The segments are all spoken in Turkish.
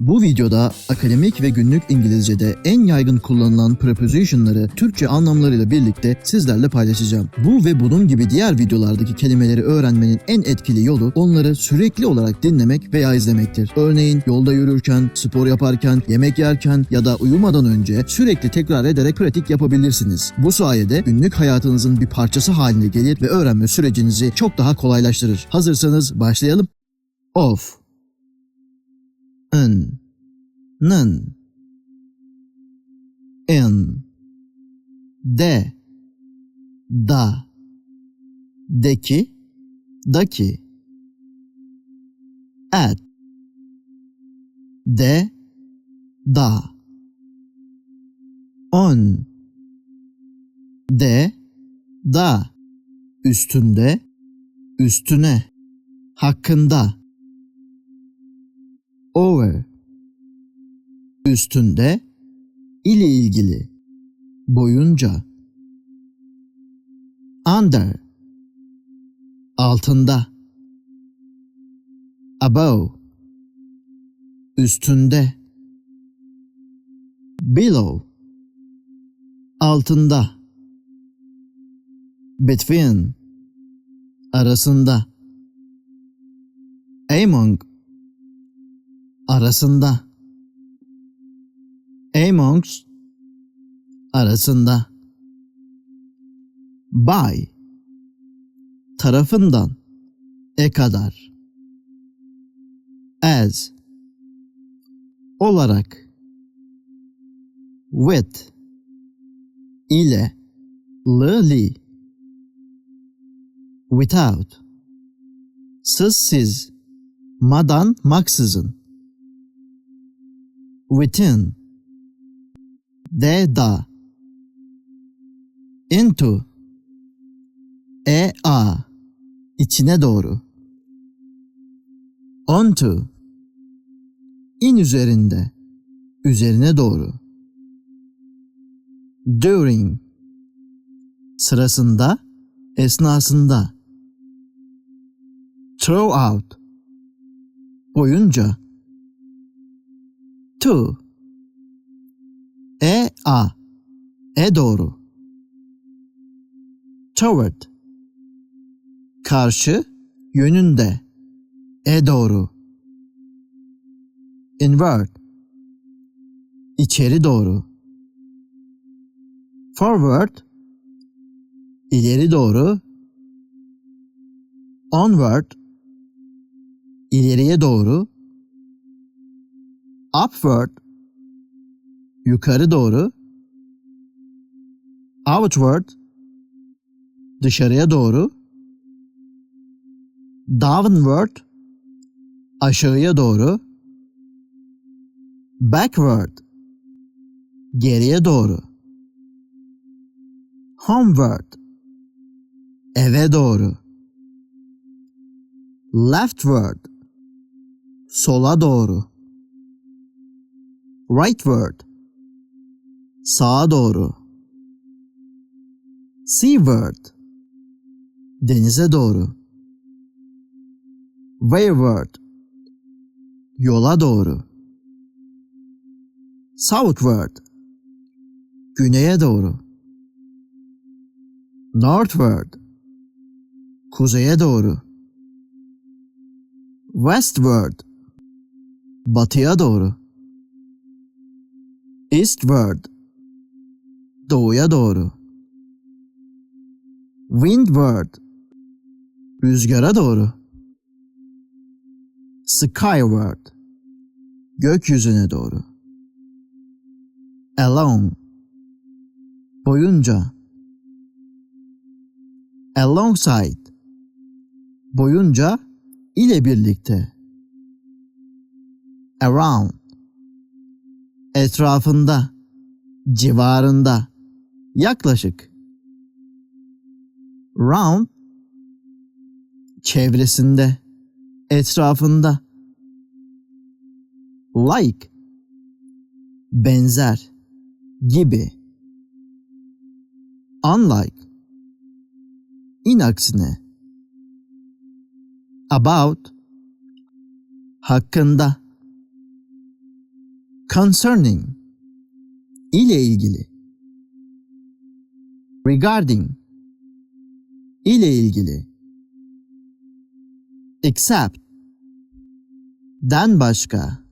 Bu videoda akademik ve günlük İngilizce'de en yaygın kullanılan preposition'ları Türkçe anlamlarıyla birlikte sizlerle paylaşacağım. Bu ve bunun gibi diğer videolardaki kelimeleri öğrenmenin en etkili yolu onları sürekli olarak dinlemek veya izlemektir. Örneğin yolda yürürken, spor yaparken, yemek yerken ya da uyumadan önce sürekli tekrar ederek pratik yapabilirsiniz. Bu sayede günlük hayatınızın bir parçası haline gelir ve öğrenme sürecinizi çok daha kolaylaştırır. Hazırsanız başlayalım. Of ın, nın, in, de, da, deki, daki, at, de, da, on, de, da, üstünde, üstüne, hakkında, over üstünde ile ilgili boyunca under altında above üstünde below altında between arasında among arasında. Amongst arasında. By tarafından. E kadar. As. Olarak. With. İle. Li without. Sızsız. Madan maksızın within. De da into. E a. İçine doğru. Onto. İn üzerinde. Üzerine doğru. During. Sırasında esnasında. Throughout. Boyunca to e a. E doğru. Toward. Karşı yönünde. E doğru. İnward içeri doğru. Forward. İleri doğru. Onward. İleriye doğru upward yukarı doğru outward dışarıya doğru downward aşağıya doğru backward geriye doğru homeward eve doğru leftward sola doğru rightward sağa doğru. Seaward denize doğru. Wayward yola doğru. Southward güneye doğru. Northward kuzeye doğru. Westward batıya doğru eastward doğuya doğru. Windward rüzgara doğru. Skyward gökyüzüne doğru. Along boyunca. Alongside. Boyunca ile birlikte. Around etrafında civarında yaklaşık round çevresinde etrafında like benzer gibi unlike inaksine about hakkında Concerning ile ilgili. Regarding ile ilgili. Except den başka.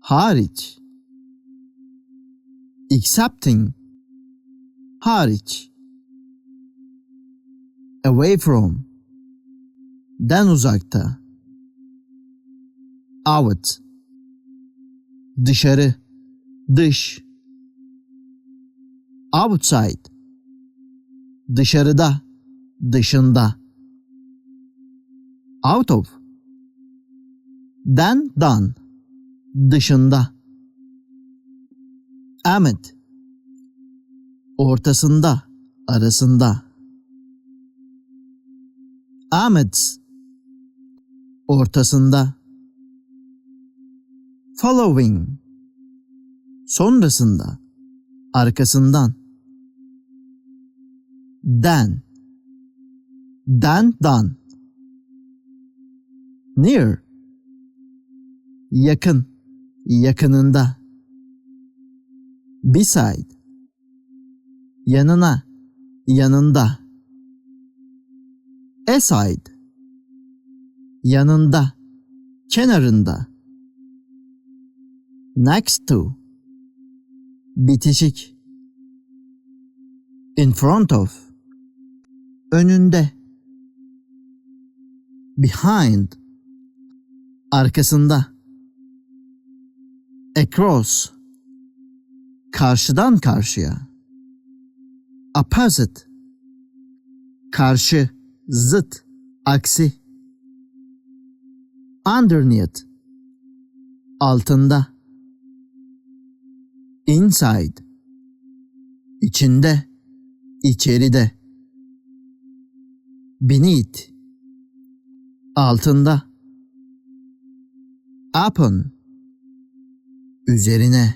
Hariç. Excepting hariç. Away from den uzakta. Out dışarı, dış. Outside dışarıda, dışında. Out of den dan dışında. Amid ortasında, arasında. Amidst ortasında. Following sonrasında, arkasından. Den den dan. Near yakın, yakınında. Beside yanına, yanında. Aside yanında, kenarında. Next to bitişik. In front of önünde. Behind arkasında. Across karşıdan karşıya. Opposite karşı, zıt, aksi. Underneath altında. Inside içinde, içeride. Beneath altında. Upon üzerine.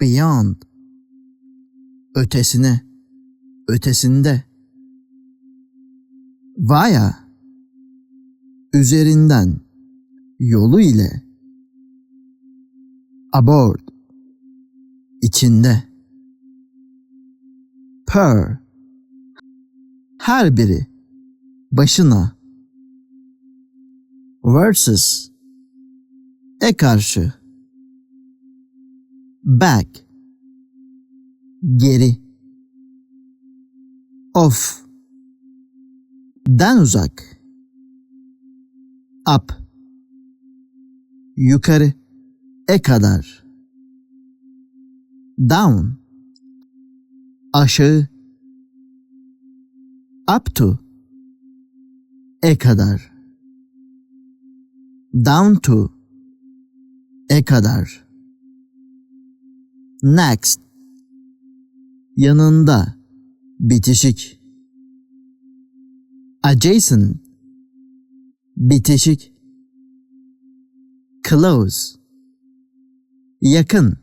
Beyond ötesine, ötesinde. Via üzerinden, yolu ile. Aboard içinde. Per her biri başına. Versus e karşı. Back geri. Off den uzak. Up yukarı e kadar. Down aşağı. Up to e kadar. Down to e kadar. Next yanında bitişik. Adjacent bitişik. Close yakın.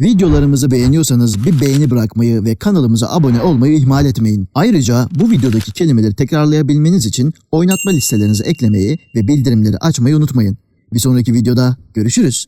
Videolarımızı beğeniyorsanız bir beğeni bırakmayı ve kanalımıza abone olmayı ihmal etmeyin. Ayrıca bu videodaki kelimeleri tekrarlayabilmeniz için oynatma listelerinize eklemeyi ve bildirimleri açmayı unutmayın. Bir sonraki videoda görüşürüz.